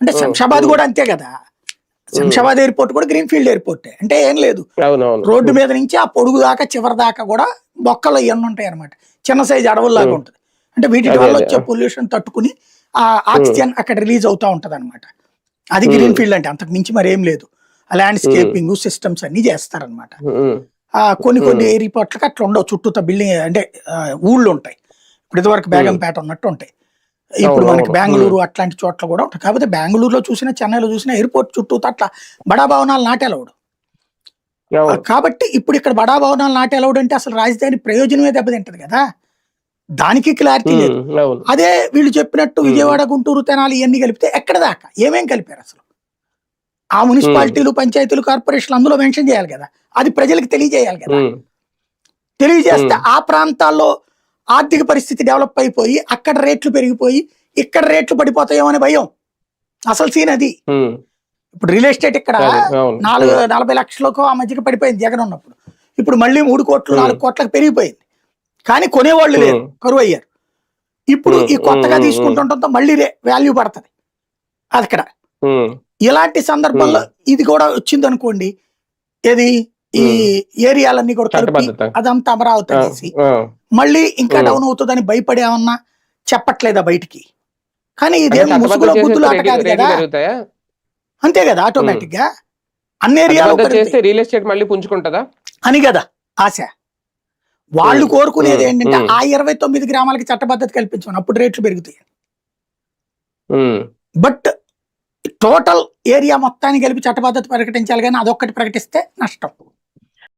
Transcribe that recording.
అంటే శంషాబాద్ కూడా అంతే కదా. శంషాబాద్ ఎయిర్పోర్ట్ కూడా గ్రీన్ ఫీల్డ్ ఎయిర్పోర్ట్. అంటే ఏం లేదు. రోడ్డు మీద నుంచి ఆ పొడుగు దాకా చివరి దాకా కూడా బొక్కలు ఇవన్నీ ఉంటాయి అనమాట చిన్న సైజ్ అడవుల్లాగా ఉంటుంది. అంటే వీటి వల్ల. వచ్చే పొల్యూషన్ తట్టుకుని ఆ ఆక్సిజన్ అక్కడ రిలీజ్ అవుతా ఉంటది అనమాట అది గ్రీన్ ఫీల్డ్ అంటే అంతకు మించి మరి ఏం లేదు. ఆ ల్యాండ్స్కేపింగ్ సిస్టమ్స్ అన్ని చేస్తారనమాట కొన్ని కొన్ని ఎయిర్పోర్ట్లకి అట్లా ఉండవు. చుట్టూత బిల్డింగ్ అంటే ఊళ్ళు ఉంటాయి. ఇప్పుడు ఇదివరకు బేగంపేట ఉన్నట్టు ఉంటాయి. ఇప్పుడు మనకి. బెంగళూరు అట్లాంటి చోట్ల కూడా ఉంటాయి. కాకపోతే బెంగళూరులో చూసినా చెన్నైలో చూసినా ఎయిర్పోర్ట్ చుట్టూ అట్లా బడా భవనాలు నాటేలవడు కాబట్టి ఇప్పుడు ఇక్కడ బడా భవనాలు నాటేలవడు అంటే అసలు రాజధాని ప్రయోజనమే దెబ్బతింటది కదా. దానికి క్లారిటీ లేదు. అదే వీళ్ళు చెప్పినట్టు విజయవాడ గుంటూరు తెనాలి ఇవన్నీ కలిపితే ఎక్కడ దాకా? ఏమేం కలిపారు అసలు? ఆ మున్సిపాలిటీలు పంచాయతీలు కార్పొరేషన్లు అందులో మెన్షన్ చేయాలి కదా. అది ప్రజలకు తెలియజేయాలి కదా. తెలియజేస్తే ఆ ప్రాంతాల్లో ఆర్థిక పరిస్థితి డెవలప్ అయిపోయి అక్కడ రేట్లు పెరిగిపోయి ఇక్కడ రేట్లు పడిపోతాయేమో అనే భయం. అసలు సీన్ అది. ఇప్పుడు రియల్ ఎస్టేట్ ఇక్కడ నాలుగు నలభై లక్షలకు ఆ మధ్యకి పడిపోయింది జగన్ ఉన్నప్పుడు. ఇప్పుడు మళ్ళీ మూడు కోట్లు. నాలుగు కోట్లకు పెరిగిపోయింది. కానీ కొనేవాళ్ళు లేరు. కరువు అయ్యారు. ఇప్పుడు ఈ కొత్తగా తీసుకుంటుండటంతో మళ్ళీ వాల్యూ పడుతుంది. అది ఇక్కడ. ఉమ్, ఇలాంటి సందర్భంలో ఇది కూడా వచ్చింది అనుకోండి ఏది? ఈ ఏరియాలన్నీ కూడా కలిపి అదంతా అమరావతి అనేసి. మళ్ళీ ఇంకా. డౌన్ అవుతుందని భయపడేమన్నా చెప్పట్లేదా బయటికి? కానీ ఇదేం ముసుగులో బుద్ధులు ఆట కాదు కదా. అంతే కదా ఆటోమేటిక్గా అన్ని ఏరియాలో రియల్ ఎస్టేట్ మళ్ళీ పుంజుకుంటుందా? అని కదా ఆశ. వాళ్ళు. కోరుకునేది. ఏంటంటే. ఆ ఇరవై తొమ్మిది గ్రామాలకి చట్టబద్ధత కల్పించమని అప్పుడు రేట్లు పెరుగుతాయి. బట్ టోటల్ ఏరియా మొత్తాన్ని కలిపి చట్టబద్ధత ప్రకటించాలి కానీ అదొక్కటి ప్రకటిస్తే నష్టం.